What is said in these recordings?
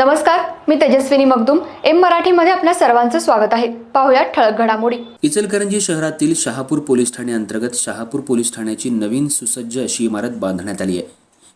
नमस्कार मी तेजस्विनी मगदुम. एम मराठीमध्ये आपल्या सर्वांचं स्वागत आहे. पाहुयात ठळक घडामोडी. इचलकरंजी शहरातील शहापूर पोलीस ठाणे अंतर्गत शहापूर पोलीस ठाण्याची नवीन सुसज्ज अशी इमारत बांधण्यात आली आहे.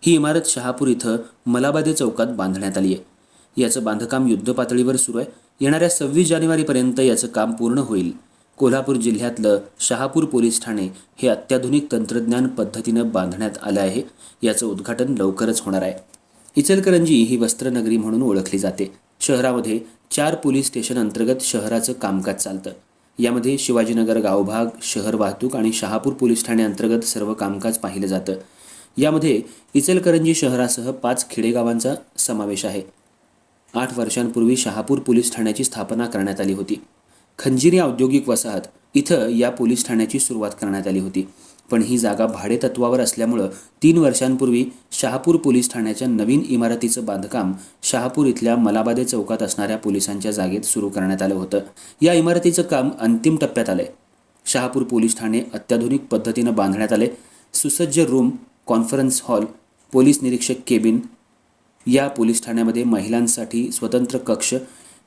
ही इमारत शहापूर इथं मलाबादे चौकात बांधण्यात आली आहे. याचं बांधकाम युद्धपातळीवर सुरू आहे. येणाऱ्या सव्वीस जानेवारीपर्यंत याचं काम पूर्ण होईल. कोल्हापूर जिल्ह्यातलं शहापूर पोलीस ठाणे हे अत्याधुनिक तंत्रज्ञान पद्धतीनं बांधण्यात आलं आहे. याचं उद्घाटन लवकरच होणार आहे. इचलकरंजी ही वस्त्रनगरी म्हणून ओळखली जाते. शहरामध्ये चार पोलीस स्टेशन अंतर्गत शहराचं कामकाज चालतं. यामध्ये शिवाजीनगर गावभाग शहर वाहतूक आणि शहापूर पोलीस ठाणे अंतर्गत सर्व कामकाज पाहिलं जातं. यामध्ये इचलकरंजी शहरासह पाच खेडेगावांचा समावेश आहे. आठ वर्षांपूर्वी शहापूर पोलीस ठाण्याची स्थापना करण्यात आली होती. खंजिरी औद्योगिक वसाहत इथं या पोलीस ठाण्याची सुरुवात करण्यात आली होती. पण ही जागा भाडेतत्वावर असल्यामुळं तीन वर्षांपूर्वी शहापूर पोलीस ठाण्याच्या नवीन इमारतीचं बांधकाम शहापूर इथल्या मलाबादे चौकात असणाऱ्या पोलिसांच्या जागेत सुरू करण्यात आलं होतं. या इमारतीचं काम अंतिम टप्प्यात आलंय. शहापूर पोलीस ठाणे अत्याधुनिक पद्धतीनं बांधण्यात आले. सुसज्ज रूम कॉन्फरन्स हॉल पोलीस निरीक्षक केबिन या पोलीस ठाण्यामध्ये महिलांसाठी स्वतंत्र कक्ष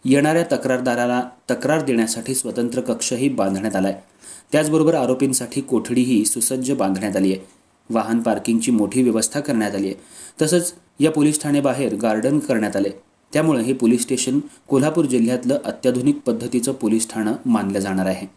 येणाऱ्या तक्रारदाराला तक्रार देण्यासाठी स्वतंत्र कक्षही बांधण्यात आला आहे त्याचबरोबर आरोपींसाठी कोठडीही सुसज्ज बांधण्यात आली आहे. वाहन पार्किंगची मोठी व्यवस्था करण्यात आली आहे. तसंच या पोलीस ठाण्याबाहेर गार्डन करण्यात आले. त्यामुळे हे पोलीस स्टेशन कोल्हापूर जिल्ह्यातलं अत्याधुनिक पद्धतीचं पोलीस ठाणं मानलं जाणार आहे.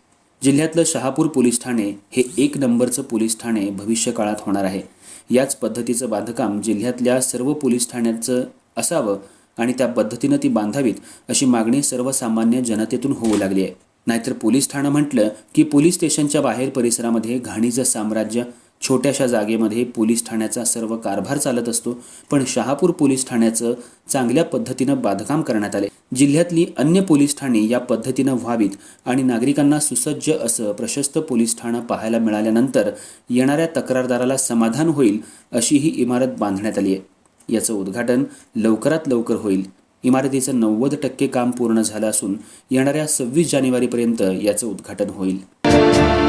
जिल्ह्यातलं शहापूर पोलीस ठाणे हे एक नंबरचं पोलीस ठाणे भविष्यकाळात होणार आहे. याच पद्धतीचं बांधकाम जिल्ह्यातल्या सर्व पोलीस ठाण्याचं असावं आणि त्या पद्धतीनं ती बांधावीत अशी मागणी सर्वसामान्य जनतेतून होऊ लागली आहे. नाहीतर पोलीस ठाणं म्हटलं की पोलीस स्टेशनच्या बाहेर परिसरामध्ये घाणीचं साम्राज्य छोट्याशा जागेमध्ये पोलीस ठाण्याचा सर्व कारभार चालत असतो पण शहापूर पोलीस ठाण्याचं चांगल्या पद्धतीनं बांधकाम करण्यात आले. जिल्ह्यातली अन्य पोलीस ठाणी या पद्धतीनं व्हावीत आणि नागरिकांना सुसज्ज असं प्रशस्त पोलीस ठाणं पाहायला मिळाल्यानंतर येणाऱ्या तक्रारदाराला समाधान होईल अशी ही इमारत बांधण्यात आली आहे याचं उद्घाटन लवकरात लवकर होईल. इमारतीचं नव्वद टक्के काम पूर्ण झालं असून येणाऱ्या सव्वीस जानेवारीपर्यंत याचं उद्घाटन होईल.